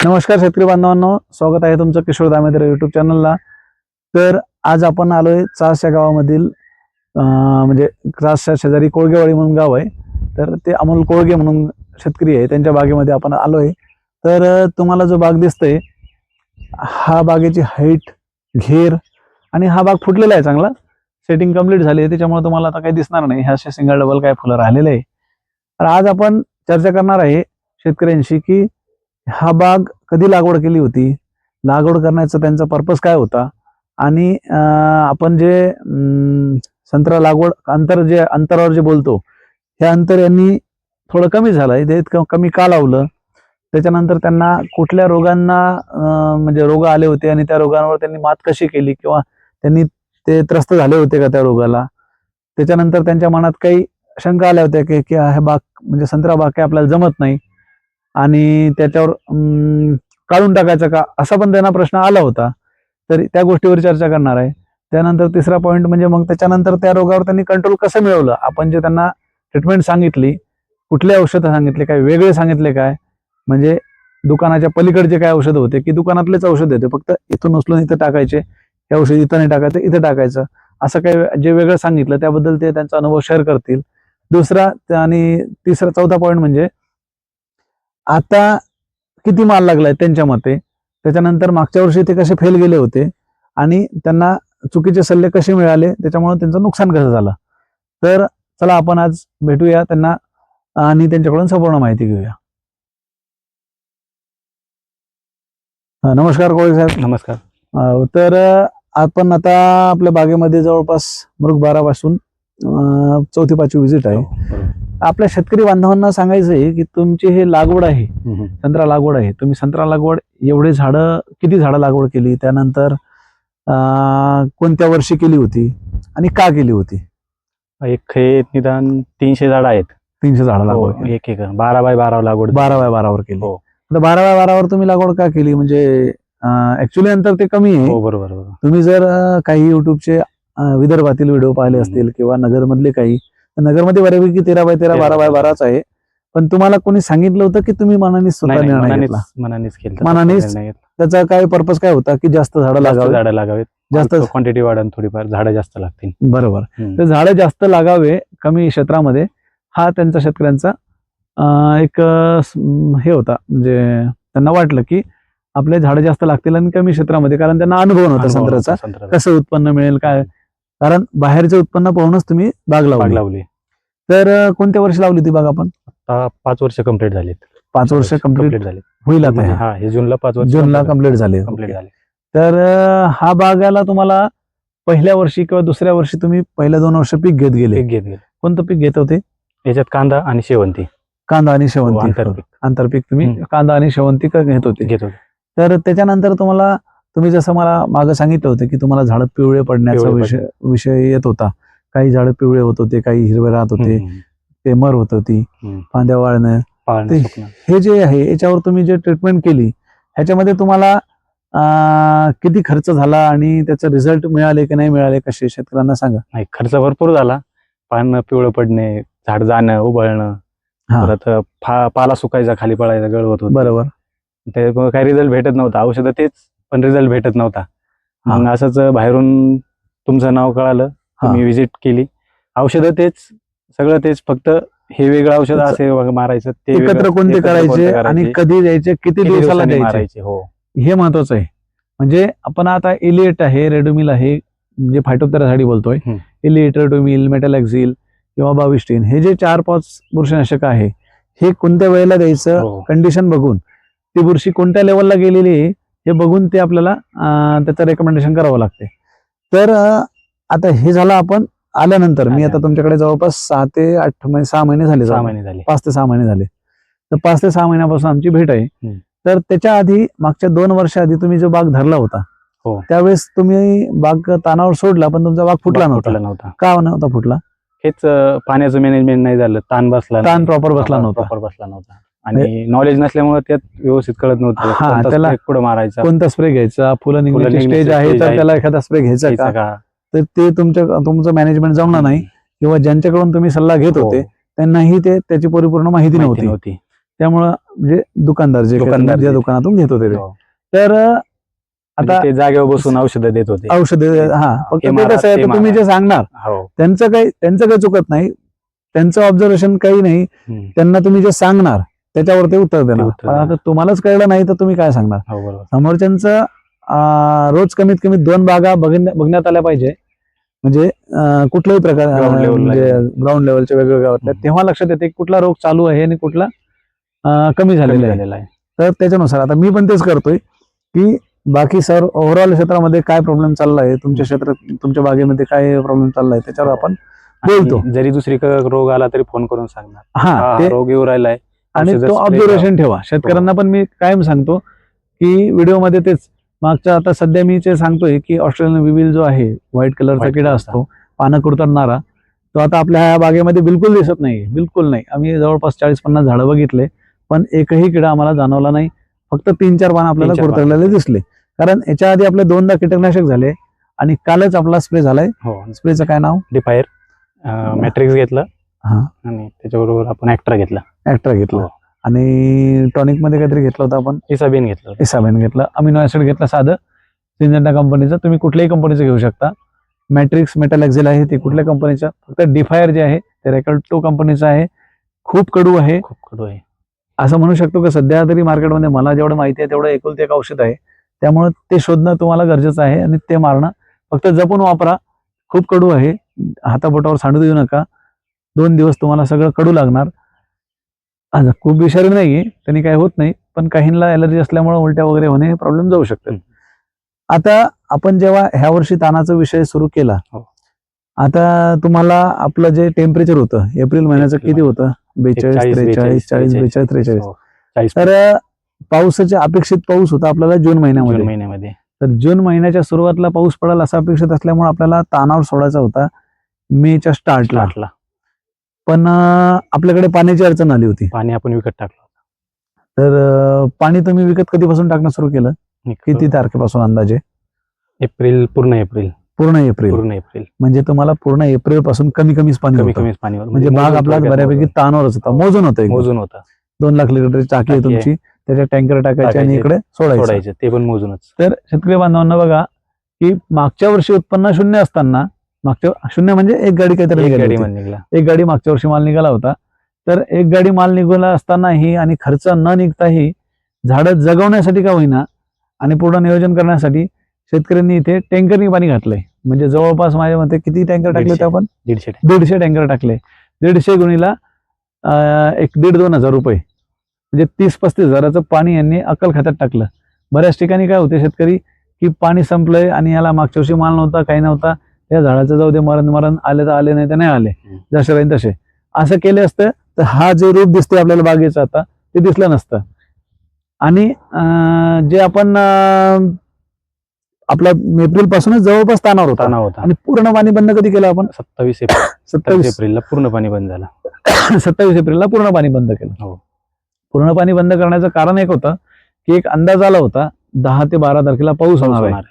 नमस्कार शेतकरी बांधवांनो स्वागत आहे तुमचं किशोर दामेदर युट्यूब चॅनलला तर आज आपण आलोय चास या गावामधील म्हणजे चासच्या शेजारी कोळगेवाडी म्हणून गाव आहे. तर ते अमोल कोळगे म्हणून शेतकरी आहे त्यांच्या बागेमध्ये आपण आलोय. तर तुम्हाला जो बाग दिसतोय हा बागेची हाईट घेर आणि हा बाग फुटलेला आहे चांगला. सेटिंग कंप्लीट झाली आहे त्याच्यामुळे तुम्हाला आता काही दिसणार नाही. हे असे सिंगल डबल काय फुलं राहिलेले आहे. तर आज आपण चर्चा करणार आहे शेतकऱ्यांशी की हा बाग कधी लागवड केली होती? लागवड करण्याचा त्यांचा पर्पज काय होता? आणि आपण जे संत्रा लागवड अंतर जे अंतरावर जे बोलतो हे अंतर यांनी थोडं कमी झालं आहे ते कमी का लावलं? त्याच्यानंतर त्यांना कुठल्या रोगांना म्हणजे रोग आले होते आणि त्या रोगांवर त्यांनी मात कशी केली किंवा त्यांनी ते त्रस्त झाले होते का त्या रोगाला? त्याच्यानंतर त्यांच्या मनात काही शंका आल्या होत्या की की हे बाग म्हणजे संत्रा बाग काय आपल्याला जमत नाही. आणि त्याच्यावर अं, काढून टाकायचं का? असा पण त्यांना प्रश्न आला होता. तर त्या गोष्टीवर चर्चा करणार आहे. त्यानंतर तिसरा पॉईंट म्हणजे मग त्याच्यानंतर त्या रोगावर त्यांनी कंट्रोल कसं मिळवलं? आपण जे त्यांना ट्रीटमेंट सांगितली कुठले औषधं सांगितले काय वेगळे सांगितले काय? म्हणजे दुकानाच्या पलीकडचे काय औषधं होते? की दुकानातलेच औषध होते? फक्त इथून उचलून इथं टाकायचे हे औषध इथं नाही टाकायचं इथं टाकायचं. असं काही जे वेगळं सांगितलं त्याबद्दल ते त्यांचा अनुभव शेअर करतील. दुसरा आणि तिसरा चौथा पॉईंट म्हणजे आता किती माल लागलाय त्यांच्या मते? त्याच्यानंतर मागच्या वर्षी ते कसे फेल गेले होते? आणि त्यांना चुकीचे सल्ले कसे मिळाले? त्याच्यामुळे त्यांचं नुकसान कसं झालं? तर चला आपण आज भेटूया त्यांना आणि त्यांच्याकडून संपूर्ण माहिती घेऊया. नमस्कार कोळी साहेब. नमस्कार. तर आपण आता आपल्या बागेमध्ये जवळपास मृग बारा पासून चौथी पाचवी विजिट आहे. हो, बरोबर. आपल्या शेतकरी बांधवांना सांगायचं आहे की तुमची हे लागवड आहे. संत्रा लागवड आहे. तुम्ही संत्रा लागवड एवढे झाडं किती झाडं लागवड केली? त्यानंतर कोणत्या वर्षी केली होती आणि का केली होती? एक हे निदान तीनशे झाड आहेत. तीनशे झाडं हो, लागवड. एक एक. बारा बाय बारा लागवड बारा बाय बारावर केली. हो. आता बारा बाय बारावर तुम्ही लागवड का केली? म्हणजे ऍक्च्युली अंतर ते कमी आहे. हो बरोबर तुम्ही जर काही युट्यूबचे विदर्भातील व्हिडिओ पाहिले असतील किंवा नगरमधले काही नगरमध्ये बऱ्यापैकी तेरा बाय तेरा बारा बाय बाराच आहे. पण तुम्हाला कोणी सांगितलं होतं की तुम्ही मनाने स्वतः निर्णय मनानेच घेतला? मनानेच केलं मनानेच? त्याचा काय पर्पज काय होता की जास्त झाडं जास्त लागावे? झाडं लागावेत. जास्त क्वांटिटी वाढन थोडीफार झाडं जास्त लागतील. बरोबर. तर झाडं जास्त लागावे कमी क्षेत्रामध्ये हा त्यांचा शेतकऱ्यांचा एक हे होता. म्हणजे त्यांना वाटलं की आपले झाडं जास्त लागतील आणि कमी क्षेत्रामध्ये कारण त्यांना अनुभव नव्हता संत्र्याचा. कसं उत्पन्न मिळेल काय? कारण बाहेरचं उत्पन्न पाहूनच तुम्ही बाग लावली. तर कोणत्या वर्षी लावली ती बाग आपण? आता पाच वर्ष कंप्लीट झालीत. पाच वर्ष कंप्लीट कंप्लीट झाले होईल आता हे. हा हे जूनला पाच वर्ष जूनला कंप्लीट झाले. कंप्लीट झाले. तर अं, हा बागाला तुम्हाला पहिल्या वर्षी किंवा दुसऱ्या वर्षी तुम्ही पहिल्या दोन वर्ष पीक घेत गेले. घेत गेले. कोणतं पीक घेत होते? याच्यात कांदा आणि शेवंती. कांदा आणि हो, शेवंती. आंतरपीक आंतरपीक तुम्ही हम्म. कांदा आणि शेवंती क- घेत होते. घेत होते. तर त्याच्यानंतर तुम्हाला तुम्ही जसं मला मागं सांगितलं होतं की तुम्हाला झाडं पिवळे पडण्याचा पिवळे विषय विषय येत होता. काही झाडं पिवळे होत होते काही हिरवे राहत होते. ते मर होत होती. फांद्या वाळणं. हे जे आहे याच्यावर तुम्ही जे ट्रीटमेंट केली ह्याच्यामध्ये तुम्हाला किती खर्च झाला आणि त्याचं रिझल्ट मिळाले की नाही मिळाले कसे शेतकऱ्यांना सांगा नाही खर्च भरपूर झाला पान पिवळं पडणे झाड जाणं उबळणं. परत पाला सुकायचा खाली पडायचा गळवत होत बरोबर ते काही रिझल्ट भेटत नव्हता औषधं तेच पण रिझल्ट भेटत नव्हता. मग असंच बाहेरून तुमचं नाव कळालं हा. तुम्ही विजिट केली. औषधं तेच सगळं तेच फक्त हे वेगळं औषध असे मारायचं ते एकत्र कोणते करायचे आणि कधी द्यायचे किती दिवसाला द्यायचे? हो. हे महत्वाचं आहे. म्हणजे आपण आता इलिएट आहे रेडोमिल आहे म्हणजे फायटोप्टेरासाठी बोलतोय. इलिएट रेडोमिल मेटॅलॅक्झिल किंवा बाविस्टीन हे जे चार पाच बुरशीनाशक आहे हे कोणत्या वेळेला द्यायचं? हो. कंडिशन बघून. ती बुरशी कोणत्या लेवलला गेलेली आहे हे बघून ते आपल्याला त्याचं रेकमेंडेशन करावं लागते. तर आता हे झालं आपण आल्यानंतर. मी आता. तुमच्याकडे जवळपास सहा ते आठ महिने सहा महिने झाले सहा. महिने झाले. पाच ते सहा महिने झाले. तर पाच ते सहा महिन्यापासून आमची भेट आहे. तर त्याच्या आधी मागच्या दोन वर्ष आधी तुम्ही जो बाग धरला होता हो. त्यावेळेस तुम्ही बाग तानावर सोडला पण तुमचा बाग फुटला नव्हता. का नव्हता फुटला? हेच पाण्याचं मॅनेजमेंट नाही झालं ताण बसला ताण proper बसला नव्हता. प्रॉपर बसला नव्हता. आणि नॉलेज नसल्यामुळे त्यात व्यवस्थित कळत नव्हतं. त्याला- कुठं मारायचा? कोणता स्प्रे घ्यायचा? फुलं निघण्याची निघण्याची स्टेज आहे तर. त्याला एखादा स्प्रे घ्यायचा का? तर ते तुमच्या तुमचं मॅनेजमेंट जमलं नाही. किंवा ज्यांच्याकडून तुम्ही सल्ला घेत हो, होते त्यांनाही ते त्याची परिपूर्ण माहिती नव्हती. त्यामुळं म्हणजे दुकानदार जे ज्या दुकानातून घेत होते ते. हो. तर म्हणजे आता ते जागेवर बसून औषधं देत होते. औषध हा फक्त कसं आहे तुम्ही. जे सांगणार हो. त्यांचं काही त्यांचं काही चुकत नाही. त्यांचं ऑब्झर्वेशन काही नाही. त्यांना तुम्ही जे सांगणार त्याच्यावर ते उत्तर देणार. तुम्हालाच कळलं नाही तर तुम्ही काय सांगणार? समोरच्यांचं रोज कमीत कमी दोन बागा बघण्या- बघण्यात आल्या पाहिजे. म्हणजे अं, कुठल्याही प्रकार ला. म्हणजे ग्राउंड लेवलच्या वेगवेगळ्या वाटल्या. तेव्हा लक्षात येते कुठला रोग चालू आहे आणि कुठला कमी झालेला आहे. तर त्याच्यानुसार आता मी पण तेच करतोय की बाकी सर ओव्हरऑल क्षेत्रामध्ये काय प्रॉब्लेम चालला आहे? तुमच्या क्षेत्रात तुमच्या बागेमध्ये काय प्रॉब्लेम चालला आहे? त्याच्यावर आपण बोलतो. जरी दुसरी रोग आला तरी फोन करून सांगणार. हा हा, ते रोग येऊ राहिलाय. आणि तो ऑब्झर्वेशन ठेवा. शेतकऱ्यांना पण मी कायम सांगतो की व्हिडिओमध्ये तेच मागच्या आता सध्या मी जे सांगतोय की ऑस्ट्रेलियन विविल जो आहे व्हाईट कलरचा किडा. असतो पानं कुरतडणारा तो आता आपल्या ह्या बागेमध्ये बिलकुल दिसत नाही बिलकुल नाही. आम्ही जवळपास चाळीस पन्नास झाडं बघितले पण एकही किडा आम्हाला जाणवला नाही. फक्त तीन चार पानं आपल्याला. कुरतडलेले दिसले. कारण याच्या आधी आपले दोनदा कीटकनाशक झाले आणि कालच आपला स्प्रे झालाय. हो. स्प्रेचं काय नाव? डिफायर मॅट्रिक्स घेतलं हा. आणि त्याच्याबरोबर आपण ऍक्ट्रा घेतला. ऍक्ट्रा घेतला. आणि टॉनिकमध्ये काहीतरी घेतलं होतं आपण. इसाबीन घेतलं इसाबेन घेतलं. अमिनो ऍसिड घेतलं साधं. सिंजंटा कंपनीचं. तुम्ही कुठल्याही कंपनीचं घेऊ शकता. मॅट्रिक्स मेटल एक्झेल आहे ते कुठल्या कंपनीचं? फक्त डिफायर जे आहे ते रेकॉर्ड टू कंपनीचं आहे. खूप कडू आहे. खूप कडू आहे. असं म्हणू शकतो की? सध्या तरी मार्केटमध्ये मला जेवढं माहिती आहे तेवढं एकुलते एक औषध आहे. त्यामुळे ते शोधणं तुम्हाला गरजेचं आहे आणि ते मारणं. फक्त जपून वापरा. खूप कडू आहे. हाताबोटावर सांडू देऊ नका. दोन दिवस तुम्हाला सगळं कडू लागणार. आज खूप विषारी नाही त्यांनी काही होत नाही पण काहींना एलर्जी असल्यामुळे उलट्या वगैरे होणे हे प्रॉब्लेम जाऊ शकतात. आता आपण जेव्हा ह्या वर्षी तानाचा विषय सुरू केला हो. आता तुम्हाला आपलं जे टेम्परेचर होतं एप्रिल महिन्याचं किती होतं? बेचाळीस 40, त्रेचाळीस चाळीस बेचाळीस त्रेचाळीस. हो, तर पावसाचे अपेक्षित पाऊस होता आपल्याला जून महिन्यामध्ये. महिन्यामध्ये. तर जून महिन्याच्या सुरुवातीला पाऊस पडाल असा अपेक्षित असल्यामुळे आपल्याला तानावर सोडायचा होता मेच्या स्टार्टला. पण आपल्याकडे पाण्याची अडचण आली होती. पाणी आपण विकत टाकलं तर पाणी तुम्ही विकत कधीपासून टाकणं सुरू केलं? किती तारखेपासून अंदाजे? एप्रिल पूर्ण एप्रिल. पूर्ण एप्रिल. पूर्ण एप्रिल. म्हणजे तुम्हाला पूर्ण एप्रिलपासून कमी कमीच पाणी कमी कमीच पाणी म्हणजे बाग आपला बऱ्यापैकी तानावरच होता. मोजून होतं. मोजून होता. दोन लाख लिटरची टाकी आहे. तुमची. त्याच्या टँकर टाकायचे आणि. इकडे सोडायचं. ते पण मोजूनच. तर शेतकरी बांधवांना बघा की मागच्या वर्षी उत्पन्न शून्य असताना मागच्या शून्य म्हणजे एक गाडी काहीतरी गाडी. मध्ये निघला. एक गाडी मागच्या वर्षी माल निघाला होता. तर एक गाडी माल निघाला असतानाही आणि खर्च न निघताही झाडं जगवण्यासाठी का होईना आणि पूर्ण नियोजन करण्यासाठी शेतकऱ्यांनी इथे टँकरनी पाणी घातलंय. म्हणजे जवळपास माझ्या मते किती टँकर टाकले होते. आपण? दीडशे दीडशे टँकर टाकले. दीडशे गुणीला एक दीड दोन हजार रुपये. म्हणजे तीस पस्तीस हजाराचं पाणी यांनी अक्कल खात्यात टाकलं. बऱ्याच ठिकाणी काय होते शेतकरी की पाणी संपलंय आणि याला मागच्या वर्षी माल नव्हता काही नव्हता. या झाडाचं जाऊ दे मरण मरण आले तर आले नाही तर नाही आले. जसे राहील तसे. असं केले असतं तर हा जे रूप दिसते आपल्याला बागेचं आता ते दिसलं नसतं. आणि जे आपण आपला एप्रिल पासूनच जवळपास तानावर होता. होता. आणि पूर्ण पाणी बंद कधी केलं आपण? सत्तावीस एप्रिल. सत्तावीस. एप्रिलला पूर्ण पाणी बंद झालं. सत्तावीस एप्रिलला पूर्ण पाणी बंद केलं. हो. पूर्ण पाणी बंद करण्याचं कारण एक होतं की एक अंदाज आला होता दहा ते बारा तारखेला पाऊस होणार आहे.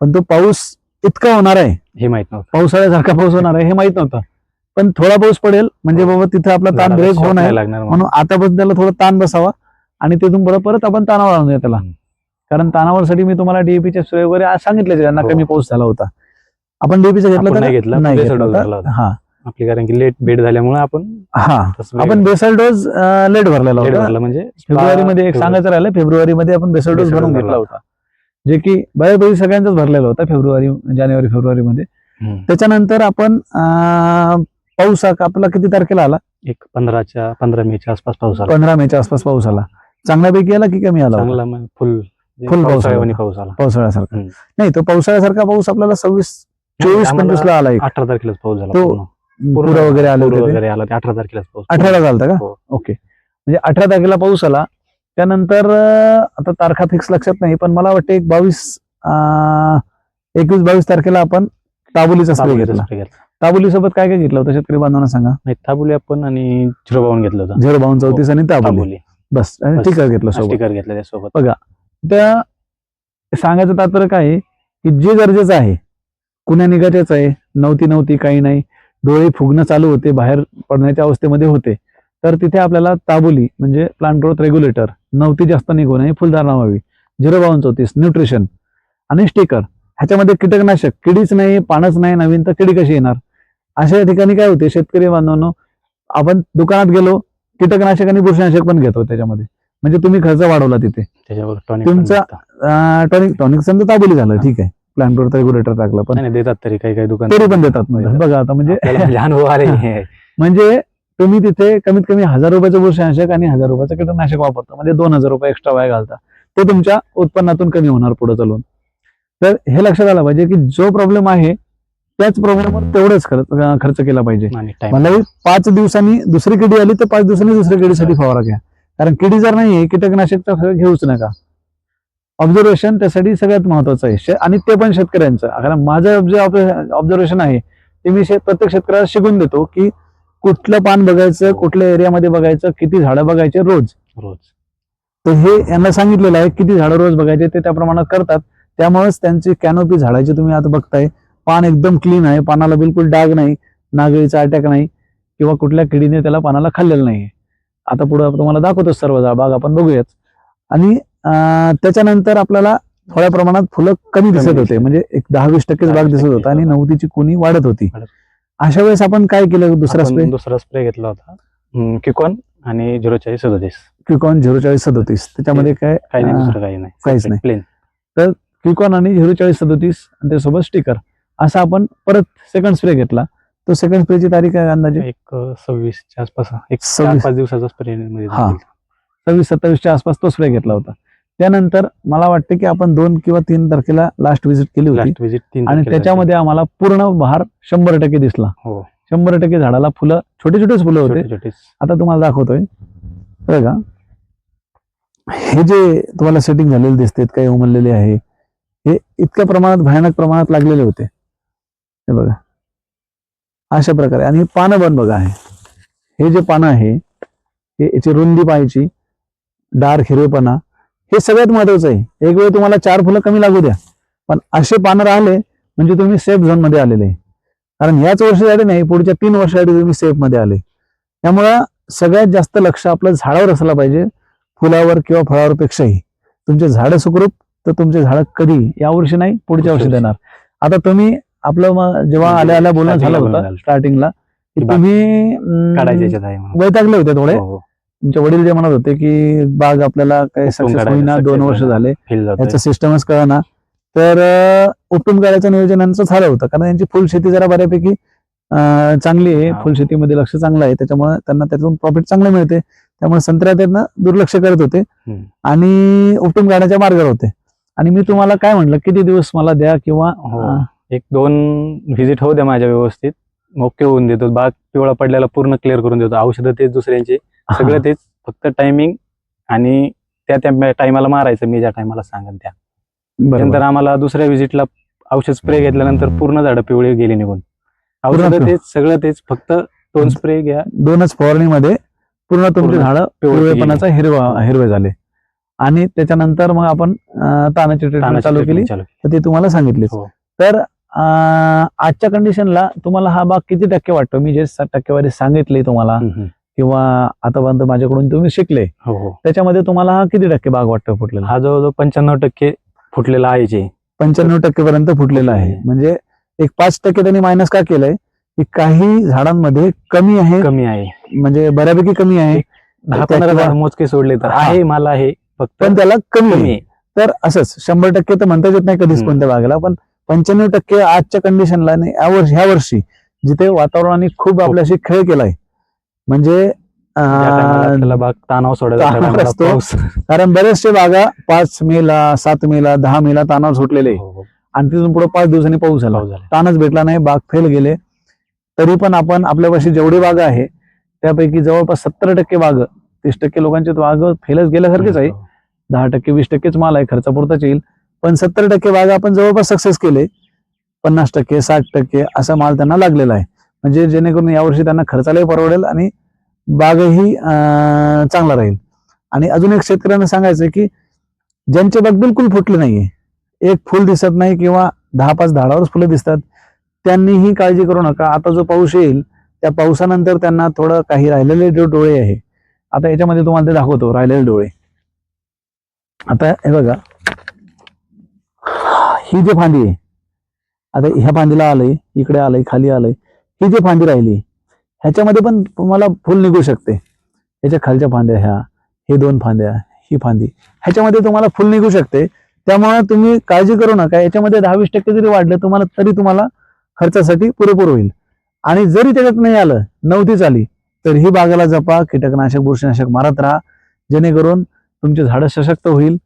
पण तो पाऊस इतका होणार आहे हे माहीत नव्हतं पावसाळ्यासारखा पाऊस होणार आहे हे माहीत नव्हतं पण थोडा पाऊस पडेल म्हणजे हो. बाबा तिथे आपला ताण ब्रेक होणार लागणार म्हणून. आतापासून त्याला थोडा ताण बसावा आणि तिथून पुढे परत आपण तानावर आणूया त्याला. कारण तानावरसाठी मी तुम्हाला डीएपीच्या सोय वगैरे सांगितले ज्यांना हो. कमी पाऊस झाला होता आपण डीएपीचा घेतला तर नाही घेतला, नाही. हा आपली कारण की लेट बेड झाल्यामुळे आपण हा आपण बेसल डोस लेट भरलेला होता म्हणजे फेब्रुवारी मध्ये एक. सांगायचं राहिलं फेब्रुवारी मध्ये आपण बेसल डोस भरून घेतला. होता जे की बऱ्यापैकी सगळ्यांचाच भरलेला होता फेब्रुवारी जानेवारी फेब्रुवारी मध्ये. त्याच्यानंतर आपण पाऊस आपला किती तारखेला आला एक पंधराच्या पंधरा मेच्या आसपास पाऊस आला पंधरा मेच्या आसपास पाऊस आला चांगल्यापैकी आला की कमी आला? चांगला फुल फुल. आणि पाऊस आला पावसाळ्यासारखा. नाही तो पावसाळ्यासारखा पाऊस आपल्याला सव्वीस चोवीस पंचवीस ला आला एक अठरा तारखेलाच पाऊस झाला तो पूर्ण. पूर वगैरे आले. वगैरे आला अठरा तारखेलाच पाऊस अठराला झालता का हो. ओके म्हणजे अठरा तारखेला पाऊस आला त्यानंतर आता तारखा फिक्स लक्षात नाही पण मला वाटतं एक बावीस एकवीस बावीस तारखेला आपण ताबुलीचा स्प्रे घेतला. ताबुली सोबत काय काय घेतलं होतं शेतकरी बांधवांना सांगा? नाही ताबुली आपण आणि झिरो बावून घेतलं होतं. झिरो बावन्न चौतीस आणि ताबुली. बस आणि. टिकर घेतलं सोबत. स्टिकर घेतलं त्यासोबत. त्या सांगायचं तात्पर्य काय की जे गरजेचं आहे कुण्या निघायचंच आहे नव्हती नव्हती काही नाही डोळे फुगणं चालू होते बाहेर पडण्याच्या अवस्थेमध्ये होते तर तिथे आपल्याला ताबोली म्हणजे प्लांट ग्रोथ रेग्युलेटर नवती जास्त निघू नये फुलधारणा व्हावी झिरो बावन्न चौतीस न्यूट्रिशन. आणि स्टिकर. ह्याच्यामध्ये कीटकनाशक. किडीच नाही पानच नाही नवीन तर किडी कशी येणार? अशा ठिकाणी काय होते शेतकरी बांधवांनो? आपण दुकानात गेलो कीटकनाशक आणि बुरशीनाशक पण घेतो त्याच्यामध्ये. म्हणजे तुम्ही खर्च वाढवला तिथे. तुमचा- टॉनिक टॉनिक समजा ताबोली झालं ठीक आहे. प्लांट ग्रोथ रेग्युलेटर टाकलं पण. नाही देतात तरी काही काही दुकान. तरी पण देतात म्हणजे. बघा आता म्हणजे. म्हणजे तुम्ही तिथे कमीत कमी हजार रुपयाचं बुरशीनाशक आणि हजार रुपयाचं कीटकनाशक वापरता. म्हणजे दोन हजार रुपये एक्स्ट्रा वाया घालता. ते तुमच्या उत्पन्नातून कमी होणार पुढे चालून तर हे लक्षात आलं पाहिजे की जो प्रॉब्लेम आहे त्याच प्रॉब्लेमवर तेवढंच खर्च केला पाहिजे. मलाही पाच दिवसांनी दुसरी किडी आली तर पाच दिवसांनी दुसऱ्या किडीसाठी फवारा घ्या. कारण किडी जर नाही कीटकनाशक तर घेऊच नका. ऑब्झर्वेशन त्यासाठी सगळ्यात महत्वाचं आहे. आणि ते पण शेतकऱ्यांचं. कारण माझं जे ऑब्झर्वेशन आहे ते मी प्रत्येक शेतकऱ्याला शिकून देतो की कुठलं पान बघायचं कुठल्या एरियामध्ये बघायचं किती झाडं बघायचे रोज. रोज. तर हे यांना सांगितलेलं आहे किती झाडं रोज बघायचे ते त्या प्रमाणात करतात. त्यामुळेच त्यांची कॅनोपी झाडाची तुम्ही आता बघताय. पान एकदम क्लीन आहे पानाला बिलकुल डाग नाही नागळीचा अटॅक नाही किंवा कुठल्या किडीने त्याला पानाला खाल्लेलं नाही आता पुढे तुम्हाला दाखवतो सर्व बाग आपण बघूयाच आणि त्याच्यानंतर आपल्याला थोड्या प्रमाणात फुलं कमी दिसत होते. म्हणजे एक दहा वीस टक्केच बाग 10-20% दिसत होता आणि. नवतीची कुणी वाढत होती. अशा वेळेस आपण काय केलं दुसरा स्प्रे दुसरा स्प्रे घेतला होता. किकॉन आणि झिरो चाळीस सदतीस. क्विकॉन झिरो चाळीस सदोतीस. त्याच्यामध्ये काय? काही नाही दुसरं काही नाही. काहीच नाही. प्लेन क्विकॉन आणि झिरो चाळीस सदोतीस आणि त्यासोबत स्टिकर असा आपण परत सेकंड स्प्रे घेतला. तो सेकंड स्प्रेची तारीख आहे अंदाजे? एक सव्वीसच्या आसपास एक सव्वीस. पाच दिवसाचा स्प्रे हा. सव्वीस सत्तावीसच्या आसपास तो स्प्रे घेतला होता. त्यानंतर मला वाटतं की आपण दोन किंवा तीन तारखेला लास्ट व्हिजिट केली होती. तीन आणि त्याच्यामध्ये आम्हाला पूर्ण बहार शंभर टक्के दिसला. हो. शंभर टक्के झाडाला फुलं छोटे छोटेच फुलं होते. आता तुम्हाला दाखवतोय. बघा हे जे तुम्हाला सेटिंग झालेले दिसते काही उमललेले आहे हे इतक्या प्रमाणात भयानक प्रमाणात लागलेले होते. हे बघा. अशा प्रकारे. आणि हे पानं पण बघा आहे हे जे पानं आहे हे याची रुंदी पाहायची डार्क हिरवेपणा हे सगळ्यात महत्वाचं आहे. एक वेळ तुम्हाला चार फुलं कमी लागू द्या. पण असे पानं राहिले म्हणजे तुम्ही सेफ झोनमध्ये आलेले आहे. कारण याच वर्षासाठी नाही पुढच्या तीन वर्षासाठी तुम्ही सेफमध्ये आले. त्यामुळं सगळ्यात जास्त लक्ष आपलं झाडावर असलं पाहिजे. फुलावर किंवा फळावर पेक्षाही तुमचे झाडं सुखरूप तर तुमचे झाडं कधी यावर्षी नाही पुढच्या वर्षी देणार. आता तुम्ही आपलं मग जेव्हा आल्या आल्या बोलणं झालं होतं. स्टार्टिंगला तुम्ही. वैतागले होते थोडे. हो, हो. तुमचे वडील जे म्हणत होते की बाग आपल्याला काही सक्सेस होईना दोन वर्ष. झाले. याचं सिस्टमच कळना. तर उपटून काढायचं नियोजन यांचं झालं होतं. कारण यांची फुलशेती जरा बऱ्यापैकी चांगली आहे. हा. फुलशेतीमध्ये लक्ष चांगलं आहे. त्याच्यामुळे त्यांना त्यातून प्रॉफिट चांगलं मिळते. त्यामुळे संत्र्या त्यांना दुर्लक्ष करत होते. आणि उपटून काढण्याच्या मार्गावर होते. आणि मी तुम्हाला काय म्हटलं किती दिवस मला द्या किंवा हो. एक दोन व्हिजिट होऊ द्या माझ्या व्यवस्थित. ओके होऊन देतो. बाग पिवळा पडलेला पूर्ण क्लिअर करून देतो. औषधं तेच दुसऱ्यांचे. सगळं तेच फक्त टायमिंग आणि त्या त्या टायमाला मारायचं मी ज्या टायमाला सांगेन त्या. नंतर आम्हाला दुसऱ्या व्हिजिटला औषध स्प्रे घेतल्यानंतर पूर्ण झाडं पिवळी गेली निघून. औषधं. तेच सगळं तेच फक्त दोन स्प्रे घ्या. दोनच फवारणीमध्ये पूर्ण तुमचे झाडं पिवळी पिवळेपणाचा हिरवा हिरवे झाले. आणि त्याच्यानंतर मग आपण तानाची ट्रीटमेंट चालू केली. तर ते तुम्हाला सांगितलीच. हो. तर आजच्या कंडिशनला तुम्हाला हा बाग किती टक्के वाटतो? मी जे टक्केवारी सांगितली तुम्हाला. किंवा आतापर्यंत माझ्याकडून तुम्ही शिकले हो हो. त्याच्यामध्ये तुम्हाला हा किती टक्के बाग वाटतो फुटलेला? हा जवळजवळ पंच्याण्णव टक्के फुटलेला आहे जे. पंच्याण्णव टक्के पर्यंत फुटलेला आहे. आहे. म्हणजे एक पाच टक्के त्यांनी मायनस का केलंय? की काही झाडांमध्ये कमी आहे. कमी आहे. म्हणजे बऱ्यापैकी कमी आहे. दहा पंधरा मोजके सोडले तर हा. आहे मला आहे फक्त पण त्याला कमी आहे. तर असंच शंभर टक्के तर म्हणता येत नाही कधीच. कोणत्या बागेला पण पंच्याण्णव टक्के आजच्या कंडिशनला वर्षी ह्या वर्षी जिथे वातावरणाने खूप आपल्याशी खेळ केलाय म्हणजे त्याला ताणावर सोडायचा असतो. कारण बरेचसे बागा पाच मेला सात मेला दहा मेला तानावर सुटलेले हो, हो. आणि तिथून पुढे पाच दिवसांनी पाऊस झाला. तानच भेटला नाही बाग फेल गेले तरी पण आपण आपल्यापाशी जेवढी बागा आहे त्यापैकी जवळपास सत्तर टक्के बाग तीस टक्के लोकांचे बाग फेलच गेल्यासारखेच आहे हो. दहा टक्के वीस टक्केच माल आहे खर्चापुरताच येईल पण सत्तर टक्के बाग आपण जवळपास सक्सेस केले पन्नास टक्के साठ टक्के असा माल त्यांना लागलेला आहे म्हणजे जेणेकरून यावर्षी त्यांना खर्चालाही परवडेल आणि बागही अं, चांगला राहील. आणि अजून एक शेतकऱ्यांना सांगायचं की ज्यांचे बाग बिलकुल फुटले नाहीये एक फुल दिसत नाही किंवा दहा पाच झाडावरच फुलं दिसतात त्यांनीही काळजी करू नका. आता जो पाऊस येईल त्या पावसानंतर त्यांना थोडं काही राहिलेले जे डोळे आहे. आता याच्यामध्ये तुम्हाला ते दाखवतो राहिलेले डोळे. आता हे बघा. ही जी फांदी आहे आता ह्या फांदीला आलंय इकडे आलंय खाली आलंय. ही जी फांदी राहिली ह्याच्यामध्ये पण तुम्हाला फुल निघू शकते. ह्याच्या खालच्या फांद्या ह्या हे दोन फांद्या ही फांदी. ह्याच्यामध्ये तुम्हाला फुल निघू शकते. त्यामुळे तुम्ही काळजी करू नका. याच्यामध्ये दहा वीस टक्के जरी वाढलं तुम्हाला तरी तुम्हाला खर्चासाठी पुरेपूर होईल. आणि जरी त्याच्यात नाही आलं नव्हतीच आली तर ही बागेला जपा कीटकनाशक बुरशीनाशक मारत राहा. जेणेकरून तुमचे झाडं सशक्त होईल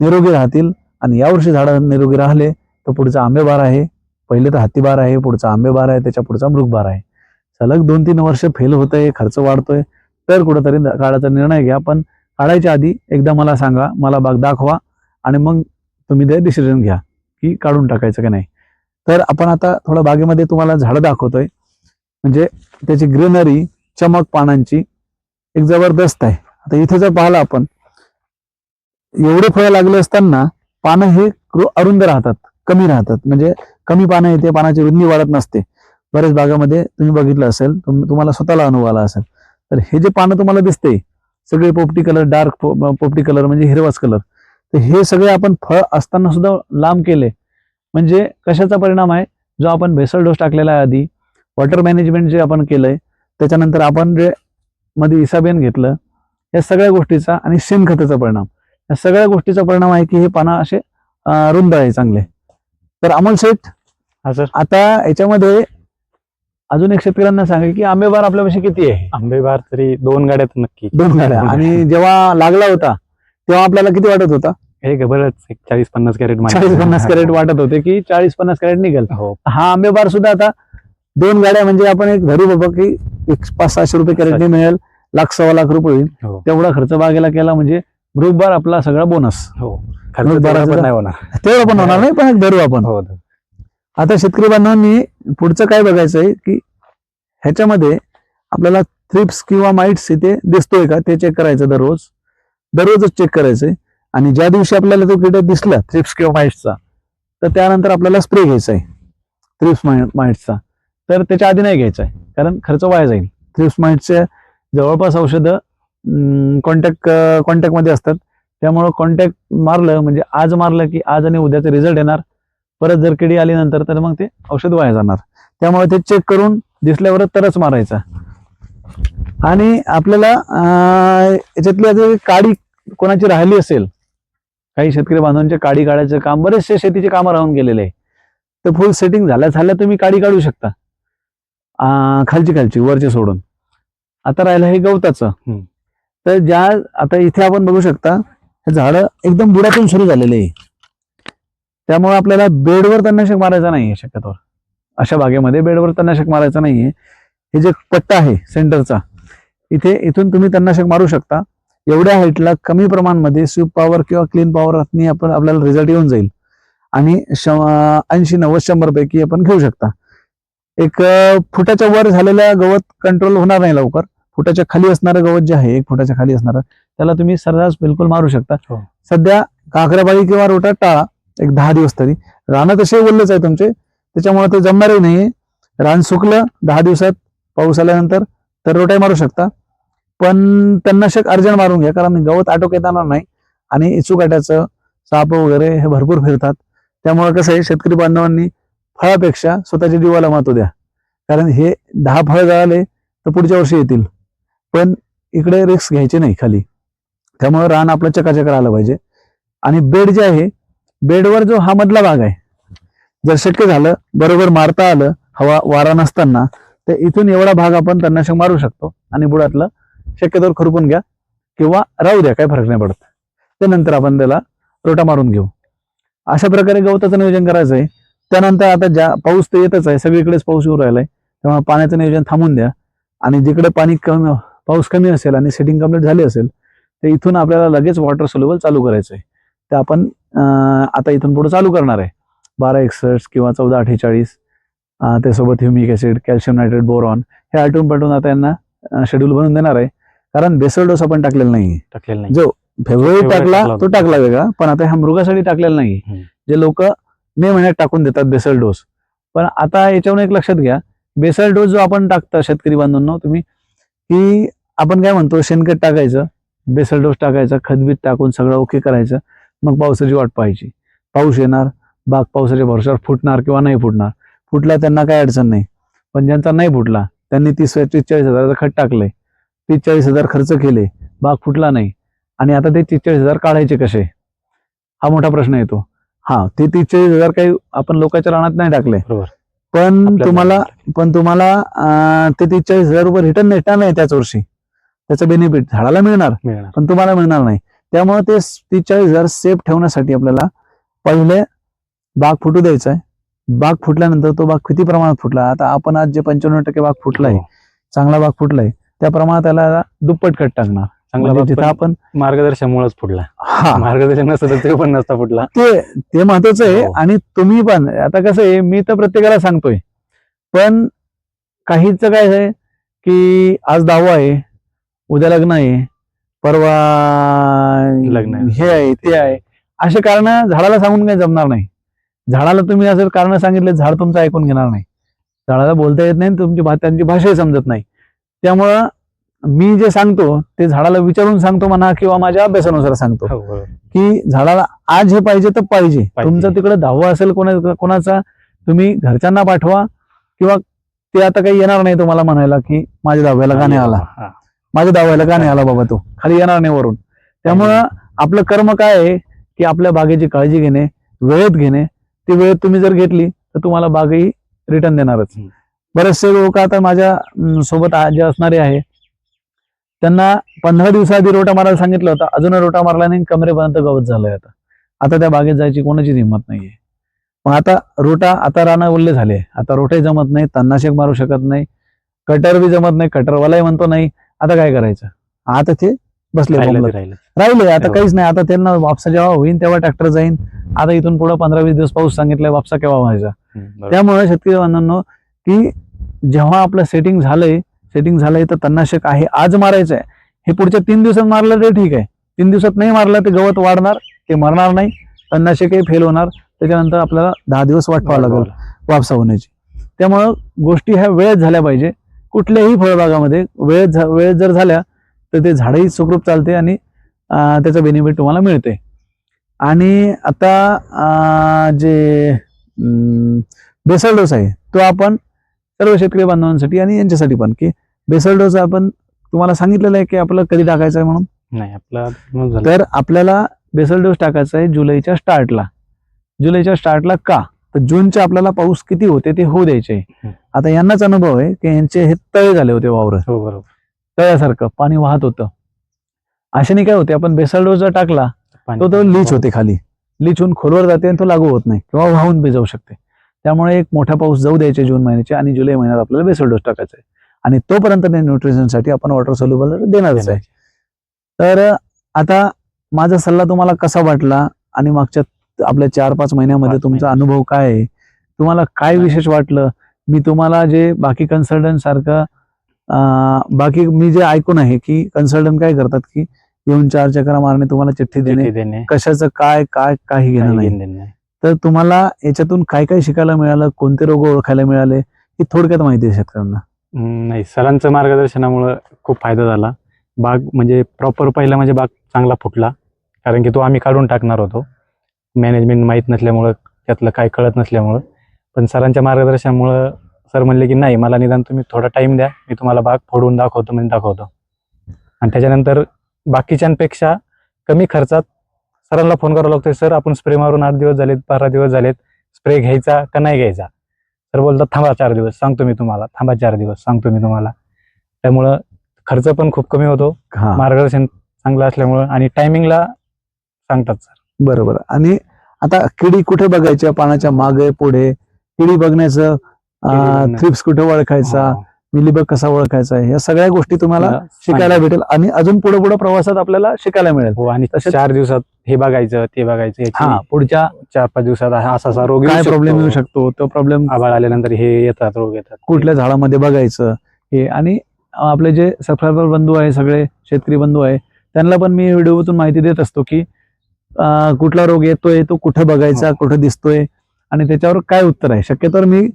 निरोगी राहतील. आणि यावर्षी झाडं निरोगी राहिले तर पुढचा आंबेबार आहे. पहिले तर हत्तीबार आहे पुढचा आंबेबार आहे त्याच्या पुढचा मृगबार आहे. सलग दोन तीन वर्ष फेल होत आहे खर्च वाढतोय तर कुठंतरी काढायचा निर्णय घ्या पण काढायच्या आधी एकदा मला सांगा मला बाग दाखवा आणि मग तुम्ही ते डिसिजन घ्या की काढून टाकायचं की नाही. तर आपण आता थोडं बागेमध्ये तुम्हाला झाडं दाखवतोय. म्हणजे त्याची ग्रीनरी चमक पानांची एक जबरदस्त आहे. आता इथे जर पाहिलं आपण एवढे फळं लागले असताना पानं हे अरुंद राहतात. कमी राहतात. म्हणजे कमी पानं येते पानाची रुंदी वाढत नसते. बऱ्याच भागामध्ये तुम्ही बघितलं असेल तुम्हाला स्वतःला अनुभव आला असेल. तर हे जे पानं तुम्हाला दिसते सगळे पोपटी कलर डार्क पोपटी कलर म्हणजे हिरवाच कलर तर हे सगळे आपण फळ असताना सुद्धा लांब केले. म्हणजे कशाचा परिणाम आहे? जो आपण भेसळ डोस टाकलेला आहे आधी वॉटर मॅनेजमेंट जे आपण केलंय त्याच्यानंतर आपण जे मध्ये इसाबेन घेतलं या सगळ्या गोष्टीचा आणि शेणखताचा परिणाम. या सगळ्या गोष्टीचा परिणाम आहे की हे पानं असे रुंद आहे चांगले. तर अमोल शेठ हा सर. आता याच्यामध्ये अजून एक शेतकऱ्यांना सांगा की आंबेबार आपल्यापाशी किती आहे? आंबेबार तरी दोन गाड्यात नक्की. दोन गाड्या. आणि जेव्हा लागला होता तेव्हा आपल्याला किती वाटत होता? हे बरंच एक चाळीस पन्नास कॅरेट चाळीस पन्नास कॅरेट वाटत होते की चाळीस पन्नास कॅरेट निघेल. हो. हा आंबेबार सुद्धा आता दोन गाड्या म्हणजे आपण एक धरू बाबा की एक पाच सहाशे रुपये कॅरेटने मिळेल लाख सव्वा लाख रुपये होईल. हो. तेवढा खर्च बागेला केला म्हणजे मृगबार आपला सगळा बोनस हो. बराच नाही होणार. तेवढं पण होणार नाही पण धरू आपण. हो आता शेतकरी बांधवांनी पुढचं काय बघायचं आहे की ह्याच्यामध्ये आपल्याला थ्रिप्स किंवा माइट्स इथे दिसतोय का ते चेक करायचं दररोज. दररोजच चेक करायचंय. आणि ज्या दिवशी आपल्याला तो कीटक दिसला थ्रिप्स किंवा माइट्सचा तर त्यानंतर आपल्याला स्प्रे घ्यायचा आहे थ्रिप्स माइट्सचा तर त्याच्या आधी नाही घ्यायचा आहे कारण खर्च वाया जाईल. थ्रिप्स माइट्सचे जवळपास औषधं कॉन्टॅक्ट कॉन्टॅक्टमध्ये असतात. त्यामुळं कॉन्टॅक्ट मारलं म्हणजे आज मारलं की आज आणि उद्याचे रिझल्ट येणार. परत जर किडी आली नंतर तर मग ते औषध वाया जाणार. त्यामुळे ते चेक करून दिसल्यावर तरच मारायचा. आणि आपल्याला याच्यातली काडी कोणाची राहिली असेल काही शेतकरी बांधवांचे काडी काढायचं काम बरेचसे शेतीचे कामं राहून गेलेले आहे. तर फुल सेटिंग झाल्या झाल्या तुम्ही काडी काढू शकता. खालची खालची वरचे सोडून. आता राहिलं हे गवताचं. तर ज्या आता इथे आपण बघू शकता हे झाडं एकदम बुडातून सुरू झालेले आहे. त्यामुळे आपल्याला बेडवर तणनाशक मारायचा नाहीये शक्यतोवर. अशा बागेमध्ये बेडवर तणनाशक मारायचा नाहीये हे जे पट्टा आहे सेंटरचा इथे इथून तुम्ही तणनाशक मारू शकता. एवढ्या हाईटला कमी प्रमाणामध्ये स्वीप पॉवर किंवा क्लीन पॉवर आपण आपल्याला रिझल्ट येऊन जाईल. आणि ऐंशी नव्वद शंभर पैकी आपण घेऊ शकता. एक फुटाच्या वर झालेलं गवत कंट्रोल होणार नाही लवकर. फुटाच्या खाली असणारं गवत जे आहे एक फुटाच्या खाली असणारं त्याला तुम्ही सर्रास बिलकुल मारू शकता. हो. सध्या काकराबाई किंवा रोटा टाळा एक दहा दिवस तरी. रानं तसे ओललेच आहे तुमचे त्याच्यामुळे ते जमणारही नाहीये. रान सुकलं दहा दिवसात पाऊस आल्यानंतर तर रोटाई मारू शकता. पण तणनाशक अर्जंट मारून घ्या कारण गवत आटोक येताना नाही आणि इचूकाट्याचं साप वगैरे हे भरपूर फिरतात. त्यामुळे कसं आहे शेतकरी बांधवांनी फळापेक्षा स्वतःच्या जीवाला महत्त्व द्या. कारण हे दहा फळ जळाले तर पुढच्या वर्षी येतील. पण इकडे रिस्क घ्यायचे नाही खाली. त्यामुळे रान आपलं चकाचक राहिलं पाहिजे. आणि बेड जे आहे बेडवर जो हा मधला भाग आहे जर शक्य झालं बरोबर मारता आलं हवा वारा नसताना तर इथून एवढा भाग आपण तन्नाशक मारू शकतो. आणि बुडातलं शक्यतोवर खरपून घ्या किंवा राहू द्या काय फरक नाही पडत. त्यानंतर आपण त्याला रोटा मारून घेऊ. अशा प्रकारे गवताचं नियोजन करायचं आहे. त्यानंतर आता ज्या पाऊस तर येतच आहे सगळीकडेच पाऊस येऊ राहिलाय. त्यामुळे पाण्याचं नियोजन थांबून द्या. आणि जिकडे पाणी कमी पाऊस कमी असेल आणि सेटिंग कंप्लीट झाली असेल तर इथून आपल्याला लगेच वॉटर सोल्युबल चालू करायचं आहे ते आपण आता इथून पुढे चालू करणार आहे. बारा एकसष्ट किंवा चौदा अठ्ठेचाळीस त्यासोबत humic acid calcium nitrate boron हे आलटून पलटून आता यांना शेड्यूल बनवून देणार आहे. कारण बेसल डोस आपण टाकलेला नाही टाकलेलं नाही. जो फेब्रुवारी टाकला तो. टाकला वेगळा पण आता ह्या मृगासाठी टाकलेला नाही. जे लोक मे महिन्यात टाकून देतात बेसल डोस पण आता याच्यावरून एक लक्षात घ्या बेसल डोस जो आपण टाकता शेतकरी बांधवांनो तुम्ही की आपण काय म्हणतो शेणखत टाकायचं बेसल डोस टाकायचा खतबीत टाकून सगळं ओके करायचं मग पावसाची वाट पाहायची. पाऊस येणार बाग पावसाच्या भरोशावर फुटणार किंवा नाही फुटणार. फुटला त्यांना काय अडचण नाही. पण ज्यांचा नाही फुटला त्यांनी तीस तीस चाळीस हजाराचं खत टाकलंय. तीस चाळीस हजार खर्च केले बाग फुटला नाही. आणि आता ते तीस चाळीस हजार काढायचे कसे? हा मोठा प्रश्न येतो. हा ते तीस चाळीस हजार काही आपण लोकांच्या रानात नाही टाकले. बरोबर. पण तुम्हाला. पण तुम्हाला ते तीस चाळीस हजार रुपये रिटर्न भेटणार नाही त्याच वर्षी. त्याचं बेनिफिट झाडाला मिळणार मिळणार. पण तुम्हाला मिळणार नाही. त्यामुळे ते तीस चाळीस हजार सेफ ठेवण्यासाठी आपल्याला पहिले बाग फुटू द्यायचा आहे बाग फुटल्यानंतर तो बाग किती प्रमाणात फुटला? आता आपण आज जे पंच्याण्णव टक्के बाग फुटलाय हो. चांगला बाग फुटलाय त्या प्रमाणात त्याला दुप्पट कट टाकणार. चांगला म्हणजे आपण मार्गदर्शनामुळेच फुटला. हा. मार्गदर्शन नसतं तर ते पण नसता फुटला. ते ते महत्वाचं आहे हो. आणि तुम्ही पण आता कसं आहे मी तर प्रत्येकाला सांगतोय पण काहीच काय आहे की आज दहावा आहे उद्या लग्न आहे परवा लग्न आहे. हे आहे ते आहे असे कारण झाडाला सांगून काही जमणार नाही झाडाला तुम्ही असं कारण सांगितले झाड तुमचं ऐकून घेणार नाही झाडाला बोलता येत नाही तुमची भा त्यांची भाषाही समजत नाही त्यामुळं मी जे सांगतो ते झाडाला विचारून सांगतो म्हणा किंवा माझ्या अभ्यासानुसार सांगतो हो, बरोबर. की झाडाला आज हे पाहिजे तर पाहिजे पाहिजे. तुमचं तिकडे दहावा असेल कोणा कोणाचा तुम्ही घरच्यांना पाठवा किंवा ते आता काही येणार नाही तुम्हाला म्हणायला की माझ्या दहाव्याला का नाही आला हा. माझ्या दहाव्याला का नाही आला बाबा तो? खाली येणार नाही वरून. त्यामुळं आपलं कर्म काय आहे? की आपल्या बागेची काळजी घेणे वेळेत घेणे. ती वेळेत तुम्ही जर घेतली तर तुम्हाला बागही रिटर्न देणारच. बरेचसे लोक आता माझ्या सोबत जे असणारे आहे त्यांना पंधरा दिवसाआधी रोटा मारायला सांगितलं होतं. अजून रोटा मारला नाही कमरेपर्यंत गवत झालंय आता. आता त्या बागेत जायची कोणाचीच हिंमत नाहीये. मग आता रोटा आता राणा उरले झाले. आता रोटे जमत नाही तन्नाशक मारू शकत नाही. कटर बी जमत नाही. कटरवालाही म्हणतो नाही आता काय करायचं? आता ते बसले राहिलं आता. काहीच नाही. आता त्यांना वापसा जेव्हा होईल तेव्हा ट्रॅक्टर जाईन. आता इथून पुढे पंधरा वीस दिवस पाऊस सांगितलाय वापसा केव्हा व्हायचा. त्यामुळे शेतकरी बांधवांनो की जेव्हा आपलं सेटिंग झालंय सेटिंग झालंय तर तन्नाशक आहे आज मारायचं आहे. हे पुढच्या तीन दिवसात मारलं ते ठीक आहे. तीन दिवसात नाही मारलं ते गवत वाढणार ते मरणार नाही. तन्नाशकही फेल होणार. त्याच्यानंतर आपल्याला दहा दिवस वाट पाहावं लागेल वापसा होण्याची. त्यामुळं गोष्टी ह्या वेळेत झाल्या पाहिजे. कुठल्याही फळबागामध्ये वेळेत झा- वेळेत जर झाल्या तर ते झाडही सुखरूप चालते आणि त्याचं बेनिफिट तुम्हाला मिळते आणि आता जे बेसल डोस आहे तो आपण सर्व शेतकरी बांधवांसाठी आणि यांच्यासाठी पण की बेसल डोस आपण तुम्हाला सांगितलेलं आहे की आपलं कधी टाकायचं आहे म्हणून? नाही आपला. तर आपल्याला बेसल डोस टाकायचा आहे जुलैच्या स्टार्टला जुलैच्या स्टार्टला का? तर जूनच्या आपल्याला पाऊस किती होते ते होऊ द्यायचे. आता यांनाच अनुभव आहे की यांचे हे तळे झाले होते वावर. हो बरोबर. तळ्यासारखं पाणी वाहत होतं. अशाने काय होते आपण बेसल डोस जर टाकला तो तो लीच होते खाली. लीच होऊन खोलवर जाते आणि तो लागू होत नाही किंवा वाहून बी जाऊ शकते. त्यामुळे एक मोठा पाऊस जाऊ द्यायचे जून महिन्याचे आणि जुलै महिन्यात आपल्याला बेसल डोस टाकायचा आहे. आणि तोपर्यंत ते न्यूट्रिशनसाठी आपण वॉटर सोल्युबल देणारच आहे. तर आता माझा सल्ला तुम्हाला कसा वाटला आणि मागच्या आपल्या चार पाच महिन्यामध्ये तुमचा. अनुभव काय आहे? तुम्हाला काय? विशेष वाटलं? मी तुम्हाला जे बाकी कन्सल्टंट सारखं बाकी मी जे ऐकून आहे की कन्सल्टंट काय करतात की येऊन चार चक्रा मारणे तुम्हाला चिठ्ठी देणे कशाचं काय काय काही घेणं नाही. तर तुम्हाला याच्यातून काय काय शिकायला मिळालं कोणते रोग ओळखायला मिळाले ही थोडक्यात माहिती आहे शेतकऱ्यांना. नाही सरांचं मार्गदर्शनामुळं खूप फायदा झाला. बाग म्हणजे प्रॉपर पहिला म्हणजे बाग चांगला फुटला कारण की तो आम्ही काढून टाकणार होतो. मॅनेजमेंट माहीत नसल्यामुळं त्यातलं काय कळत नसल्यामुळं. पण सरांच्या मार्गदर्शनामुळं सर म्हणले की नाही मला निदान तुम्ही थोडा टाइम द्या. मी तुम्हाला बाग फोडून दाखवतो म्हणजे दाखवतो. आणि त्याच्यानंतर बाकीच्यांपेक्षा कमी खर्चात सरांना फोन करावा लागतोय सर आपण स्प्रे मारून आठ दिवस झालेत बारा दिवस झालेत. स्प्रे घ्यायचा का नाही घ्यायचा? सर बोलतात थांबा चार दिवस सांगतो मी तुम्हाला. थांबा चार दिवस सांगतो मी तुम्हाला. त्यामुळं खर्च पण खूप कमी होतो. मार्गदर्शन चांगलं असल्यामुळं आणि टायमिंगला सांगतात सर. बरोबर. आणि आता किडी कुठे बघायच्या? पानाच्या मागे पुढे? किडी बघण्याचं. थ्रिप्स कुठे ओळखायचा. मिलीबग कसा ओळखायचा या सगळ्या गोष्टी तुम्हाला शिकायला. भेटेल आणि अजून पुढे पुढे प्रवासात आपल्याला शिकायला मिळेल हो आणि चार दिवसात हे बघायचं ते बघायचं याची हा पुढच्या चार पाच दिवसात असा असा रोग काय प्रॉब्लेम. येऊ शकतो तो प्रॉब्लेम आभाळ आल्यानंतर हे येतात रोग येतात कुठल्या झाडामध्ये बघायचं हे आणि आपले जे सबस्क्रायबर बंधू आहे सगळे शेतकरी बंधू आहे त्यांना पण मी व्हिडिओतून माहिती देत असतो की कुठला रोग येतोय तो कुठे बघायचा हो. कुठे दिसतोय आणि त्याच्यावर काय उत्तर आहे? शक्यतोवर मी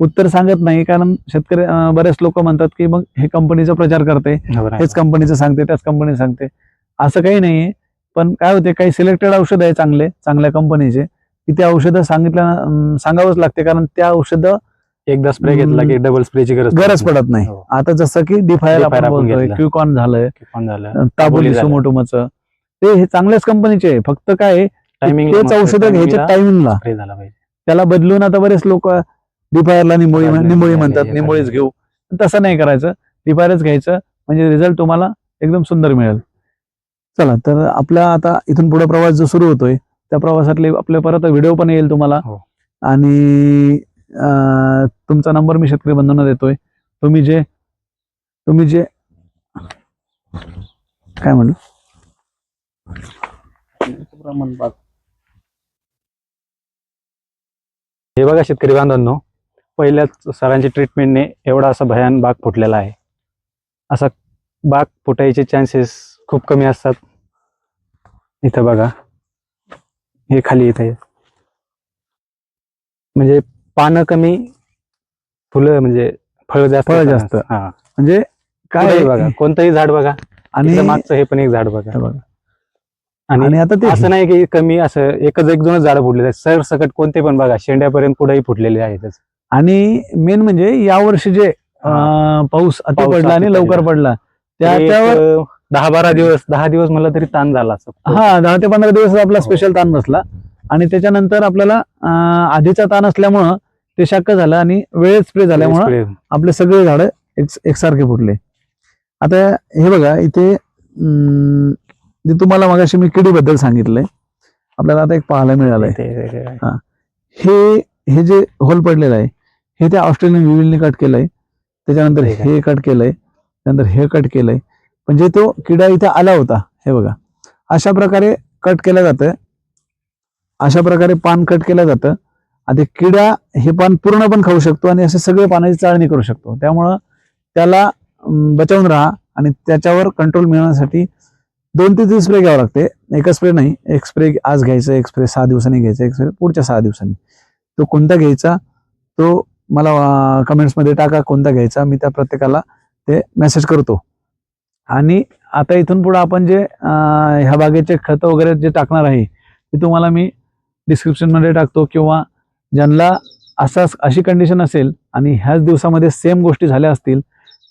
उत्तर सांगत नाही कारण शेतकरी बरेच लोक म्हणतात की मग हे कंपनीचा प्रचार करते. हेच कंपनीचं सांगते त्याच कंपनी सांगते. असं काही नाहीये पण काय होते काही सिलेक्टेड औषध आहे चांगले चांगल्या कंपनीचे. की ते औषधं सांगितल्या सांगावंच लागते कारण त्या औषधं एकदा स्प्रे घेतला की डबल स्प्रेची गरज गरज पडत नाही. हो. आता जसं की डिफायर आपण बोलतोय. क्युकॉन झालंय ताबोली. सुमोटोमचं ते हे चांगल्याच कंपनीचे आहे फक्त काय टायमिंग तेच औषधं घ्यायचे टायमिंगला स्प्रे झाला पाहिजे. त्याला बदलून आता बरेच लोक डिफायरला निंबोळी निंबोळी म्हणतात निंबोळीच. घेऊ. तसं नाही करायचं. डिफायरच घ्यायचं. म्हणजे रिझल्ट तुम्हाला एकदम सुंदर मिळेल. चला तर आपला आता इथून पुढे प्रवास जो सुरू होतोय त्या प्रवासातले आपले परत व्हिडिओ पण येईल तुम्हाला. हो. आणि तुमचा नंबर मी शेतकरी बंधूंना देतोय. तुम्ही जे तुम्ही जे काय म्हणलं? हे बघा शेतकरी बांधवांनो पहिल्याच सरांच्या ट्रीटमेंटने एवढा असा भयान बाग फुटलेला आहे असा बाग फुटायचे चान्सेस खूप कमी असतात इथं बघा हे खाली इथे. म्हणजे पानं कमी फुलं म्हणजे फळ जास्त फळं. जास्त. हा म्हणजे काय बघा कोणतंही झाड बघा आणि मागचं हे पण एक झाड बघा बघा. आणि आता ते असं नाही की कमी असं एकच एक दोनच झाडं फुटलेले आहेत. सर सकट कोणते पण बघा शेंड्यापर्यंत कुठेही फुटलेले आहेतच. आणि मेन म्हणजे या वर्षी जे अं, पाऊस अति पाऊस पडला आणि लवकर पडला. पडला त्या एक, त्यावर अं, दहा बारा दिवस दहा दिवस मला तरी ताण झाला असं. हा दहा ते पंधरा दिवस आपला हो. स्पेशल ताण बसला. आणि त्याच्यानंतर आपल्याला अं, आधीचा ताण असल्यामुळं ते शाक्क झालं आणि वेळेत स्प्रे झाल्यामुळं. आपले सगळे झाडं एक- एकसारखे फुटले. आता हे बघा इथे अं, जे तुम्हाला मगाशी मी किडीबद्दल सांगितलंय. आपल्याला आता एक पाहायला मिळालंय. ते- हे. हे जे होल पडलेलं आहे हे त्या ऑस्ट्रेलियन विविलने कट केलंय. त्याच्यानंतर. हे कट केलंय. त्यानंतर हे कट केलंय. म्हणजे तो किडा इथे आला होता हे बघा. अशा प्रकारे कट केलं जातं. अशा प्रकारे पान कट केलं जातं. आता किडा हे पान पूर्ण पण खाऊ शकतो आणि असे सगळे पानाची चाळणी करू शकतो. त्यामुळं त्याला बचावून राहा आणि त्याच्यावर कंट्रोल मिळवण्यासाठी दोन ते तीन स्प्रे घ्यावं लागते. एकच स्प्रे नाही. एक स्प्रे आज घ्यायचं एक स्प्रे सहा दिवसांनी घ्यायचा एक स्प्रे पुढच्या सहा दिवसांनी. तो कोणता घ्यायचा तो मला कमेंट्समध्ये टाका कोणता घ्यायचा. मी त्या प्रत्येकाला ते मेसेज करतो. आणि आता इथून पुढे आपण जे ह्या बागेचे खतं वगैरे जे टाकणार आहे ते तुम्हाला मी डिस्क्रिप्शनमध्ये टाकतो किंवा ज्यांना असा अशी कंडिशन असेल आणि ह्याच दिवसामध्ये सेम गोष्टी झाल्या असतील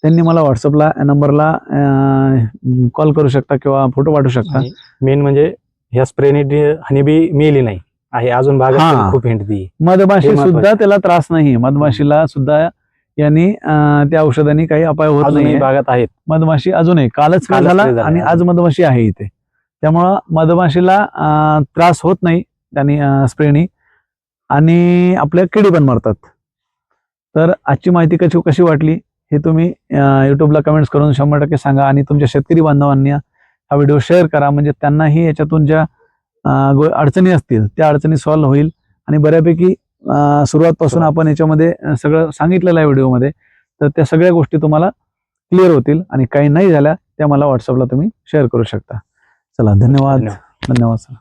त्यांनी मला व्हॉट्सअपला नंबरला कॉल करू शकता किंवा फोटो पाठवू शकता. मेन म्हणजे ह्या स्प्रेने हनीबी मिळली नाही. आहे अजून. भागात खूप हिंडती. मधमाशी. सुद्धा त्याला त्रास नाही. मधमाशीला सुद्धा यांनी त्या औषधांनी काही अपाय होत नाही भागात आहेत. मधमाशी अजूनही कालच कालच झाला. आणि आज मधमाशी आहे इथे. त्यामुळं मधमाशीला त्रास होत नाही त्यांनी स्प्रेनी. आणि आपल्या किडी पण मरतात. तर आजची माहिती कशी कशी वाटली? हे तुम्ही युट्यूबला कमेंट्स करून शंभर टक्के सांगा आणि तुमच्या शेतकरी बांधवांनी हा व्हिडिओ शेअर करा. म्हणजे त्यांनाही याच्यातून ज्या अडचणी असतील त्या अडचणी सॉल्व्ह होईल. आणि बऱ्यापैकी सुरुवातपासून आपण याच्यामध्ये सगळं सांगितलेलं आहे व्हिडिओमध्ये तर त्या सगळ्या गोष्टी तुम्हाला क्लिअर होतील आणि काही नाही झाल्या त्या मला व्हॉट्सअपला तुम्ही शेअर करू शकता. चला धन्यवाद. धन्यवाद. धन्यवाद सर.